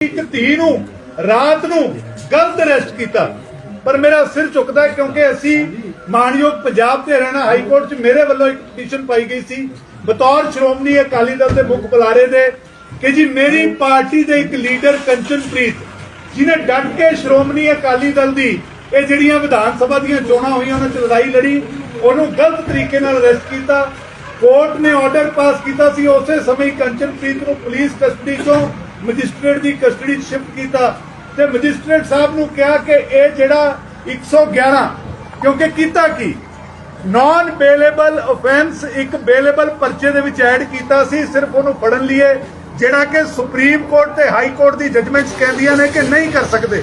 ਇੱਕ ਧੀ ਨੂੰ ਰਾਤ ਨੂੰ ਗਲਤ ਅਰੈਸਟ ਕੀਤਾ। ਪਰ ਮੇਰਾ ਸਿਰ ਝੁਕਦਾ ਹੈ ਕਿਉਂਕਿ ਅਸੀਂ ਮਾਨਯੋਗ ਪੰਜਾਬ ਤੇ ਹਰਿਆਣਾ ਹਾਈ ਕੋਰਟ 'ਚ ਮੇਰੇ ਵੱਲੋਂ ਇੱਕ ਪਟੀਸ਼ਨ ਪਾਈ ਗਈ ਸੀ। ਬਤੌਰ ਸ਼੍ਰੋਮਣੀ ਅਕਾਲੀ ਦਲ ਦੇ ਮੁੱਖ ਬੁਲਾਰੇ ਦੇ ਕਿ ਜੀ ਮੇਰੀ ਪਾਰਟੀ ਦੇ ਇੱਕ ਲੀਡਰ ਕੰਚਨਪ੍ਰੀਤ ਜਿਨੇ ਡਟ ਕੇ ਸ਼੍ਰੋਮਣੀ ਅਕਾਲੀ ਦਲ ਦੀ ਇਹ ਜਿਹੜੀਆਂ ਵਿਧਾਨ ਸਭਾ ਦੀਆਂ ਚੋਣਾਂ ਹੋਈਆਂ, ਉਹਨਾਂ 'ਚ ਲੜਾਈ ਲੜੀ, ਉਹਨੂੰ ਗਲਤ ਤਰੀਕੇ ਨਾਲ ਅਰੈਸਟ ਕੀਤਾ। ਕੋਰਟ ਨੇ ਆਰਡਰ ਪਾਸ ਕੀਤਾ ਸੀ। ਉਸੇ ਸਮੇਂ ਕੰਚਨਪ੍ਰੀਤ ਨੂੰ ਪੁਲਿਸ ਕਸਟਡੀ ਚੋਂ ਮੈਜਿਸਟ੍ਰੇਟ ਦੀ ਕਸਟਡੀ ਸ਼ਿਫਟ ਕੀਤਾ ਤੇ ਮੈਜਿਸਟ੍ਰੇਟ ਸਾਹਿਬ ਨੂੰ ਕਿਹਾ ਕਿ ਇਹ ਜਿਹੜਾ 111 ਕਿਉਂਕਿ ਕੀਤਾ ਕੀ? ਨਾਨ ਬੇਲੇਬਲ ਆਫੈਂਸ ਇੱਕ ਬੇਲੇਬਲ ਪਰਚੇ ਦੇ ਵਿੱਚ ਐਡ ਕੀਤਾ ਸੀ ਸਿਰਫ ਉਹਨੂੰ ਫੜਨ ਲਈ ਜਿਹੜਾ ਕਿ ਸੁਪਰੀਮ ਕੋਰਟ ਤੇ ਹਾਈ ਕੋਰਟ ਦੀ ਜਜਮੈਂਟਸ ਕਹਿੰਦੀਆਂ ਨੇ ਕਿ ਨਹੀਂ ਕਰ ਸਕਦੇ।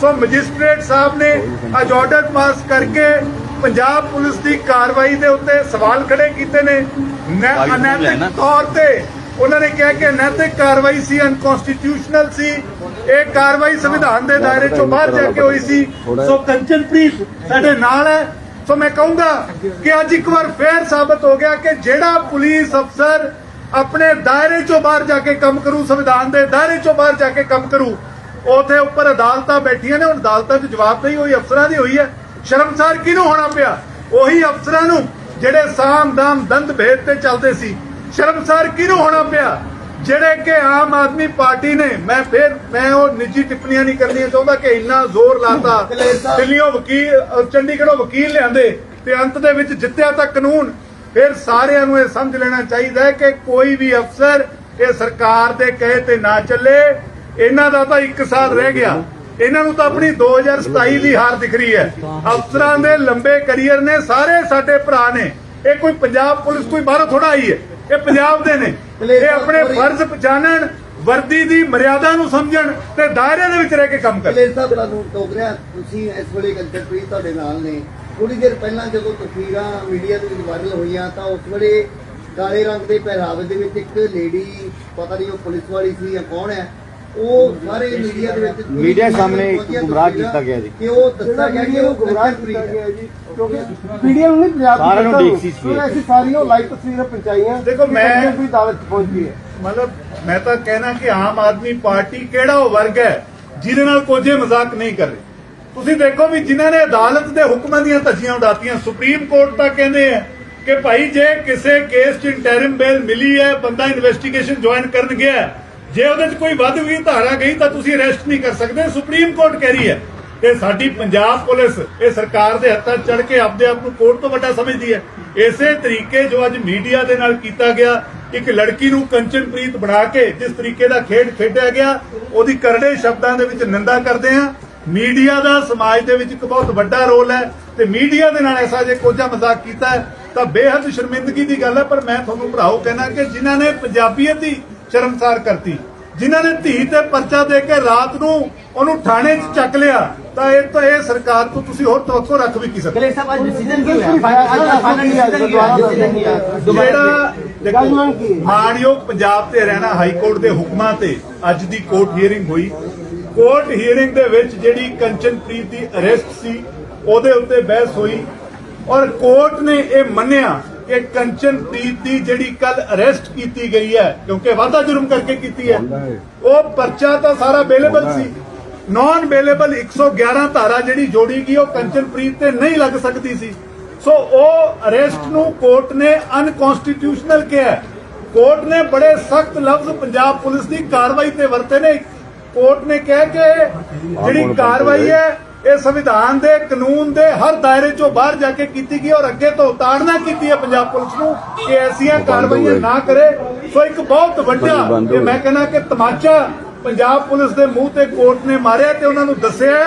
ਸੋ ਮੈਜਿਸਟ੍ਰੇਟ ਸਾਹਿਬ ਨੇ ਅੱਜ ਆਰਡਰ ਪਾਸ ਕਰਕੇ ਪੰਜਾਬ ਪੁਲਿਸ ਦੀ ਕਾਰਵਾਈ ਦੇ ਉੱਤੇ ਸਵਾਲ ਖੜੇ ਕੀਤੇ ਨੇ। ਨੈ- ਅਨੈਤਿਕ ਤੌਰ ਤੇ ਉਹਨਾਂ ਨੇ ਕਿਹਾ ਕਿ ਨੈਤਿਕ ਕਾਰਵਾਈ ਸੀ ਅਨਕਨਸਟੀਟਿਊਸ਼ਨਲ ਸੀ। ਇਹ ਕਾਰਵਾਈ ਸੰਵਿਧਾਨ ਦੇ ਦਾਇਰੇ ਚੋਂ ਬਾਹਰ ਜਾ ਕੇ ਹੋਈ ਸੀ। ਸੋ ਕੰਚਨਪ੍ਰੀਤ ਸਾਡੇ ਨਾਲ ਹੈ। ਸੋ ਮੈਂ ਕਹੂੰਗਾ ਕਿ ਅੱਜ ਇੱਕ ਵਾਰ ਫੇਰ ਸਾਬਤ ਹੋ ਗਿਆ ਕਿ ਜਿਹੜਾ ਪੁਲਿਸ ਅਫਸਰ ਆਪਣੇ ਦਾਇਰੇ ਚੋਂ ਬਾਹਰ ਜਾ ਕੇ ਕੰਮ ਕਰੂ, ਸੰਵਿਧਾਨ ਦੇ ਦਾਇਰੇ ਚੋਂ ਬਾਹਰ ਜਾ ਕੇ ਕੰਮ ਕਰੂ, ਉਥੇ ਉੱਪਰ ਅਦਾਲਤਾਂ ਬੈਠੀਆਂ ਨੇ। ਹੁਣ ਅਦਾਲਤਾਂ 'ਚ ਜਵਾਬ ਨਹੀਂ ਹੋਈ, ਅਫਸਰਾਂ ਦੀ ਹੋਈ ਹੈ। ਸ਼ਰਮਸਾਰ ਕਿਹਨੂੰ ਹੋਣਾ ਪਿਆ? ਉਹੀ ਅਫਸਰਾਂ ਨੂੰ ਜਿਹੜੇ ਸਾਮ ਦਾਮ ਦੰਦ ਭੇਦ ਤੇ ਚੱਲਦੇ ਸੀ। ਸ਼ਰਮਸਾਰ ਕਿਹਨੂੰ ਹੋਣਾ ਪਿਆ? ਜਿਹੜੇ ਕਿ ਆਮ ਆਦਮੀ ਪਾਰਟੀ ਨੇ, ਮੈਂ ਫਿਰ, ਮੈਂ ਉਹ ਨਿੱਜੀ ਟਿੱਪਣੀਆਂ ਨਹੀਂ ਕਰਨੀਆਂ ਚਾਹੁੰਦਾ ਕਿ ਇੰਨਾ ਜ਼ੋਰ ਲਾਤਾ। ਦਿੱਲੀੋਂ ਵਕੀਲ ਚੰਡੀਗੜ੍ਹੋਂ ਵਕੀਲ ਲਿਆਂਦੇ ਤੇ ਅੰਤ ਦੇ ਵਿੱਚ ਜਿੱਤਿਆ ਤਾਂ ਕਾਨੂੰਨ। ਫਿਰ ਸਾਰਿਆਂ ਨੂੰ ਇਹ ਸਮਝ ਲੈਣਾ ਚਾਹੀਦਾ ਹੈ ਕਿ ਕੋਈ ਵੀ ਅਫਸਰ ਇਹ ਸਰਕਾਰ ਦੇ ਕਹੇ ਤੇ ਨਾ ਚੱਲੇ। ਇਹਨਾਂ ਦਾ ਤਾਂ 1 ਸਾਲ ਰਹਿ ਗਿਆ। ਇਹਨਾਂ ਨੂੰ ਤਾਂ ਆਪਣੀ 2027 ਦੀ ਹਾਰ ਦਿਖ ਰਹੀ ਹੈ। ਅਫਸਰਾਂ ਦੇ ਲੰਬੇ ਕੈਰੀਅਰ ਨੇ, ਸਾਰੇ ਸਾਡੇ ਭਰਾ ਨੇ। ਇਹ ਕੋਈ ਪੰਜਾਬ ਪੁਲਿਸ ਕੋਈ ਬਾਹਰੋਂ ਥੋੜਾ ਆਈ ਹੈ। ਇਹ ਪੰਜਾਬ ਦੇ ਨੇ। ਇਹ ਆਪਣੇ ਫਰਜ਼ ਪਛਾਣਨ ਵਰਦੀ ਦੀ ਮਰਿਆਦਾ ਨੂੰ ਸਮਝਣ ਤੇ ਦਾਇਰੇ ਦੇ ਵਿੱਚ ਰਹਿ ਕੇ ਕੰਮ ਕਰਨ। ਕਲੇਰ ਸਾਹਿਬ ਤੁਹਾਨੂੰ ਟੋਕ ਰਿਹਾ ਤੁਸੀਂ ਇਸ ਵੇਲੇ ਕੰਟਰਪ੍ਰੀਤ ਤੁਹਾਡੇ ਨਾਲ ਨੇ। ਥੋੜੀ ਦੇਰ ਪਹਿਲਾਂ ਜਦੋਂ ਤਸਵੀਰਾਂ ਮੀਡੀਆ ਦੇ ਵਿੱਚ ਵਾਇਰਲ ਹੋਈਆਂ ਤਾਂ ਉਸ ਵੇਲੇ ਕਾਲੇ ਰੰਗ ਦੇ ਪਹਿਰਾਵੇ ਦੇ ਵਿੱਚ ਇੱਕ ਲੇਡੀ ਪਤਾ ਨਹੀਂ ਉਹ ਪੁਲਿਸ ਵਾਲੀ ਸੀ ਜਾਂ ਕੌਣ ਹੈ ਉਹ ਸਾਰੇ ਮੀਡੀਆ ਦੇ ਵਿੱਚ ਮੀਡੀਆ ਸਾਹਮਣੇ ਇੱਕ ਗੁੰਮਰਾਹ ਕੀਤਾ ਗਿਆ ਜੀ। ਕਿ ਉਹ ਦੱਸਿਆ ਗਿਆ ਕਿ ਉਹ ਗੁੰਮਰਾਹ ਕੀਤਾ ਗਿਆ ਜੀ ਕਿਉਂਕਿ ਮੀਡੀਆ ਨੂੰ ਨਹੀਂ ਪੰਜਾਬ ਦੀ ਸਾਰਿਆਂ ਨੂੰ ਦੇਖ ਸੀ ਅਸੀਂ ਸਾਰੀਆਂ ਲਾਈਵ ਤਸਵੀਰਾਂ ਪਹੁੰਚਾਈਆਂ ਦੇਖੋ, ਮੈਂ- ਵੀ ਅਦਾਲਤ 'ਚ ਪਹੁੰਚ ਗਈ ਹੈ ਮਤਲਬ ਮੈਂ ਤਾਂ ਕਹਿਣਾ ਕਿ ਆਮ ਆਦਮੀ ਪਾਰਟੀ ਕਿਹੜਾ ਉਹ ਵਰਗ ਹੈ ਜਿਹਦੇ ਨਾਲ ਕੋਝੇ ਮਜ਼ਾਕ ਨਹੀਂ ਕਰ ਰਹੇ ਤੁਸੀਂ ਦੇਖੋ ਵੀ ਜਿਨ੍ਹਾਂ ਨੇ ਅਦਾਲਤ ਦੇ ਹੁਕਮਾਂ ਦੀਆਂ ਧੱਜੀਆਂ ਉਡਾਤੀਆਂ ਸੁਪਰੀਮ ਕੋਰਟ ਤਾਂ ਕਹਿੰਦੇ ਆ ਕਿ ਭਾਈ ਜੇ ਕਿਸੇ ਕੇਸ 'ਚ ਇੰਟਰਿਮ ਬੇਲ ਮਿਲੀ ਹੈ ਬੰਦਾ ਇਨਵੈਸਟੀਗੇਸ਼ਨ ਜੁਆਇਨ ਕਰਨ ਗਿਆ ਹੈ, ਜੇ ਉਹਦੇ 'ਚ ਕੋਈ ਵੱਧ ਗਈ ਧਾਰਾ ਗਈ ਤਾਂ ਤੁਸੀਂ ਅਰੈਸਟ ਨਹੀਂ ਕਰ ਸਕਦੇ। ਸੁਪਰੀਮ ਕੋਰਟ ਕਹਿ ਰਹੀ ਹੈ ਤੇ ਸਾਡੀ ਪੰਜਾਬ ਪੁਲਿਸ ਇਹ ਸਰਕਾਰ ਦੇ ਹੱਥਾਂ ਚੜ ਕੇ ਆਪਦੇ ਆਪ ਨੂੰ ਕੋਰਟ ਤੋਂ ਵੱਡਾ ਸਮਝਦੀ ਹੈ। ਇਸੇ ਤਰੀਕੇ ਜੋ ਅੱਜ ਮੀਡੀਆ ਦੇ ਨਾਲ ਕੀਤਾ ਗਿਆ, ਇੱਕ ਲੜਕੀ ਨੂੰ ਕੰਚਨਪ੍ਰੀਤ ਬਣਾ ਕੇ ਜਿਸ ਤਰੀਕੇ ਦਾ ਖੇਡ ਖੇਡਿਆ ਗਿਆ, ਉਹਦੀ ਕਰੜੇ ਸ਼ਬਦਾਂ ਦੇ ਵਿੱਚ ਨਿੰਦਾ ਕਰਦੇ ਆ ਮੀਡੀਆ ਦਾ ਸਮਾਜ ਦੇ ਵਿੱਚ ਇੱਕ ਬਹੁਤ ਵੱਡਾ ਰੋਲ ਹੈ ਤੇ ਮੀਡੀਆ ਦੇ ਨਾਲ ਐਸਾ ਜੇ ਕੋਝਾ ਮਜ਼ਾਕ ਕੀਤਾ ਤਾਂ ਬੇਹੱਦ ਸ਼ਰਮਿੰਦਗੀ ਦੀ ਗੱਲ ਹੈ। ਪਰ ਮੈਂ ਤੁਹਾਨੂੰ ਭਰਾਓ ਕਹਿਣਾ ਕਿ ਜਿਨ੍ਹਾਂ ਨੇ ਪੰਜਾਬੀਅਤ ਦੀ ਸ਼ਰਮਸਾਰ ਕਰਤੀ। ਜਿਨ੍ਹਾਂ ਨੇ ਧੀ ਤੇ ਪਰਚਾ ਦੇ ਕੇ ਰਾਤ ਨੂੰ ਉਹਨੂੰ ਥਾਣੇ 'ਚ ਚੱਕ ਲਿਆ ਤਾਂ ਇਹ ਤਾਂ ਇਹ ਸਰਕਾਰ ਤੋਂ ਤੁਸੀਂ ਹੋਰ ਤਵੱਕੋ ਰੱਖ ਵੀ ਕੀ ਸਕਦੇ? ਕਲੇ ਸਾਹਿਬ ਅੱਜ ਡਿਸੀਜਨ ਕੀ ਹੋਇਆ? ਜਿਹੜਾ? ਮਾਨਯੋਗ ਪੰਜਾਬ ਤੇ ਹਰਿਆਣਾ ਹਾਈ ਕੋਰਟ ਦੇ ਹੁਕਮਾਂ ਤੇ ਅੱਜ ਦੀ ਕੋਰਟ ਹੀਅਰਿੰਗ ਹੋਈ। ਕੋਰਟ ਹੀਅਰਿੰਗ ਦੇ ਵਿੱਚ ਜਿਹੜੀ ਕੰਚਨਪ੍ਰੀਤ ਦੀ ਅਰੈਸਟ ਸੀ ਉਹਦੇ ਉੱਤੇ ਬਹਿਸ ਹੋਈ। ਔਰ ਕੋਰਟ ਨੇ ਇਹ ਮੰਨਿਆ ਕਿ ਕੰਚਨਪ੍ਰੀਤ ਦੀ ਜਿਹੜੀ ਕੱਲ ਅਰੈਸਟ ਕੀਤੀ ਗਈ ਹੈ ਕਿਉਂਕਿ ਵਾਧਾ ਜੁਰਮ ਕਰਕੇ ਕੀਤੀ ਹੈ। ਉਹ ਪਰਚਾ ਤਾਂ ਸਾਰਾ ਅਵੇਲੇਬਲ ਸੀ। ਨਾਨ ਅਵੇਲੇਬਲ 111 ਧਾਰਾ ਜਿਹੜੀ ਜੋੜੀ ਗਈ ਉਹ ਕੰਚਨਪ੍ਰੀਤ ਤੇ ਨਹੀਂ ਲੱਗ ਸਕਦੀ ਸੀ। ਸੋ ਉਹ ਅਰੈਸਟ ਨੂੰ ਕੋਰਟ ਨੇ ਅਨਕਨਸਟੀਟਿਊਸ਼ਨਲ ਕਿਹਾ। ਕੋਰਟ ਨੇ ਬੜੇ ਸਖਤ ਲਫ਼ਜ਼ ਪੰਜਾਬ ਪੁਲਿਸ ਦੀ ਕਾਰਵਾਈ ਤੇ ਵਰਤੇ ਨੇ। ਕੋਰਟ ਨੇ ਕਿਹਾ ਕਿ ਜਿਹੜੀ ਕਾਰਵਾਈ ਹੈ ਇਹ ਸੰਵਿਧਾਨ ਦੇ ਕਾਨੂੰਨ ਦੇ ਹਰ ਦਾਇਰੇ ਚੋਂ ਬਾਹਰ ਜਾ ਕੇ ਕੀਤੀ ਗਈ ਔਰ ਅੱਗੇ ਤੋਂ ਉਤਾੜਨਾ ਕੀਤੀ ਹੈ ਪੰਜਾਬ ਪੁਲਿਸ ਨੂੰ ਕਿ ਐਸੀਆਂ ਕਾਰਵਾਈਆਂ ਨਾ ਕਰੇ। ਸੋ ਇੱਕ ਬਹੁਤ ਵੱਡਾ ਇਹ ਮੈਂ ਕਹਿੰਦਾ ਕਿ ਤਮਾਚਾ ਪੰਜਾਬ ਪੁਲਿਸ ਦੇ ਮੂੰਹ ਤੇ ਕੋਰਟ ਨੇ ਮਾਰਿਆ ਤੇ ਉਹਨਾਂ ਨੂੰ ਦੱਸਿਆ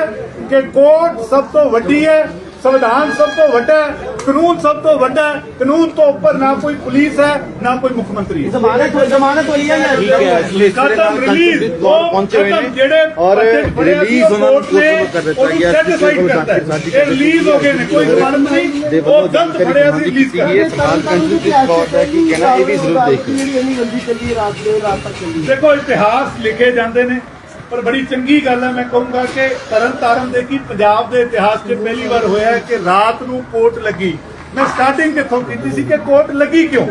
ਕਿ ਕੋਰਟ ਸਭ ਤੋਂ ਵੱਡੀ ਹੈ ਸੰਵਿਧਾਨ ਸਭ ਤੋਂ ਵੱਡਾ ਹੈ। ਕਾਨੂੰਨ ਸਭ ਤੋਂ ਵੱਡਾ ਹੈ ਕਾਨੂੰਨ ਤੋਂ ਉੱਪਰ ਨਾ ਕੋਈ ਪੁਲਿਸ ਹੈ ਨਾ ਕੋਈ ਮੁੱਖ ਮੰਤਰੀ ਹੈ। ਜ਼ਮਾਨਤ ਜ਼ਮਾਨਤ ਹੋਈ ਹੈ ਠੀਕ ਹੈ ਇਸ ਲਈ ਖਤਮ ਰਿਲੀਜ਼ ਦੌਰ ਪਹੁੰਚੇ ਹੋਏ ਨੇ ਜਿਹੜੇ ਔਰ ਬੱਚੇ ਫੜਿਆ ਸੀ, ਰਿਲੀਜ਼ ਉਹ ਉਹਨਾਂ ਨੂੰ ਕੋਰਟ ਨੇ ਕੋਰਟ ਕਰ ਦਿੱਤਾ ਉਹਨੂੰ ਗਿਆ satisfied ਕਰਤਾ ਹੈ। ਇਹ ਰਿਲੀਜ਼ ਹੋ ਗਏ ਨੇ ਕੋਈ ਜ਼ਮਾਨਤ ਨਹੀਂ। ਦੇ ਉਹ ਵੱਲੋਂ ਗਲਤ ਜਾਣਕਾਰੀ ਫੜਿਆ ਪ੍ਰਦਾਨ ਸੀ ਰਿਲੀਜ਼ ਕੀਤੀ ਕਰ ਗਈ ਹੈ ਸਰਕਾਰ ਕੰਸਟੀਟਿਊਸ਼ਨ ਕੋਰਟ ਹੈ ਕਿ ਕਹਿਣਾ ਇਹ ਵੀ ਜ਼ਰੂਰ ਦੇਖੋ। ਜਿਹੜੀ ਇੰਨੀ ਲੰਬੀ ਚੱਲੀ ਰਾਤ ਦੇ ਰਾਤ ਤੱਕ ਚੱਲੀ ਦੇਖੋ ਇਤਿਹਾਸ ਲਿਖੇ ਜਾਂਦੇ ਨੇ। ਪਰ ਬੜੀ ਚੰਗੀ ਗੱਲ ਹੈ ਮੈਂ ਕਹੂੰਗਾ ਕਿ ਤਰਨ ਦੇ ਕੀ ਪੰਜਾਬ ਦੇ ਇਤਿਹਾਸ 'ਚ ਪਹਿਲੀ ਵਾਰ ਹੋਇਆ ਹੈ ਕਿ ਰਾਤ ਨੂੰ ਕੋਰਟ ਲੱਗੀ। ਮੈਂ ਸਟਾਰਟਿੰਗ ਕਿੱਥੋਂ ਕੀਤੀ ਸੀ ਕਿ ਕੋਰਟ ਲੱਗੀ ਕਿਉਂ?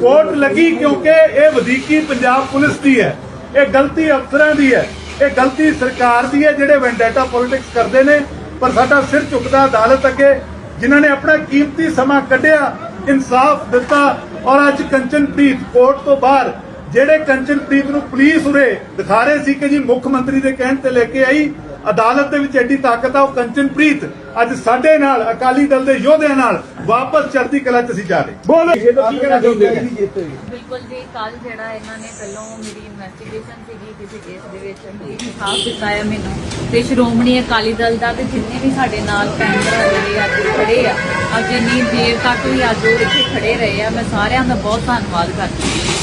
ਕੋਰਟ ਲੱਗੀ ਕਿਉਂਕਿ ਇਹ ਵਧੀਕੀ ਪੰਜਾਬ ਪੁਲਿਸ ਦੀ ਹੈ, ਇਹ ਗਲਤੀ ਅਫਸਰਾਂ ਦੀ ਹੈ, ਇਹ ਗਲਤੀ ਸਰਕਾਰ ਦੀ ਹੈ ਜਿਹੜੇ ਵੈਂਡੇਟਾ ਪੋਲਿਟਿਕਸ ਕਰਦੇ ਨੇ, ਪਰ ਸਾਡਾ ਸਿਰ ਝੁਕਦਾ ਅਦਾਲਤ ਅੱਗੇ, ਜਿਨ੍ਹਾਂ ਨੇ ਆਪਣਾ ਕੀਮਤੀ ਸਮਾਂ ਕੱਢਿਆ, ਇਨਸਾਫ ਦਿੱਤਾ ਔਰ ਅੱਜ ਕੰਚਨਪ੍ਰੀਤ ਕੋਰਟ ਤੋਂ ਬਾਹਰ ਜਿਹੜੇ ਕੰਚਨਪ੍ਰੀਤ ਨੂੰ ਪੁਲਿਸ ਉਰੇ ਦਿਖਾ ਰਹੇ ਸੀ ਕਿ ਜੀ ਮੁੱਖ ਮੰਤਰੀ ਦੇ ਕਹਿਣ ਤੇ ਲੈ ਕੇ ਆਈ, ਅਦਾਲਤ ਦੇ ਵਿੱਚ ਐਡੀ ਤਾਕਤ ਆ, ਉਹ ਕੰਚਨਪ੍ਰੀਤ ਅੱਜ ਸਾਡੇ ਨਾਲ, ਅਕਾਲੀ ਦਲ ਦੇ ਯੋਧਿਆਂ ਨਾਲ ਵਾਪਸ ਚੜ੍ਹਦੀ ਕਲਾ 'ਚ ਅਸੀਂ ਜਾ ਰਹੇ। ਬੋਲੋ ਇਹ ਤਾਂ ਕੀ ਕਹਿਣਾ ਚਾਹੁੰਦੇ ਹੋ? ਬਿਲਕੁਲ ਜੀ ਕੱਲ ਜਿਹੜਾ ਇਹਨਾਂ ਨੇ ਪਹਿਲਾਂ ਮੇਰੀ ਇਨਵੈਸਟੀਗੇਸ਼ਨ ਸੀਗੀ ਕਿਸੇ ਕੇਸ ਦੇ ਵਿੱਚ ਇਨਸਾਫ ਦਿੱਤਾ ਮੈਨੂੰ। ਤੇ ਸ਼੍ਰੋਮਣੀ ਅਕਾਲੀ ਦਲ ਦਾ ਤੇ ਜਿੰਨੇ ਵੀ ਸਾਡੇ ਨਾਲ ਭੈਣ ਭਰਾ ਜਿਹੜੇ ਅੱਜ ਖੜੇ ਆ, ਅੱਜ ਇੰਨੀ ਦੇਰ ਤੱਕ ਵੀ ਅੱਜ ਉਹ ਇੱਥੇ ਖੜੇ ਰਹੇ ਆ, ਮੈਂ ਸਾਰਿਆਂ ਦਾ ਬਹੁਤ ਧੰਨਵਾਦ ਕਰਦੀ ਹਾਂ।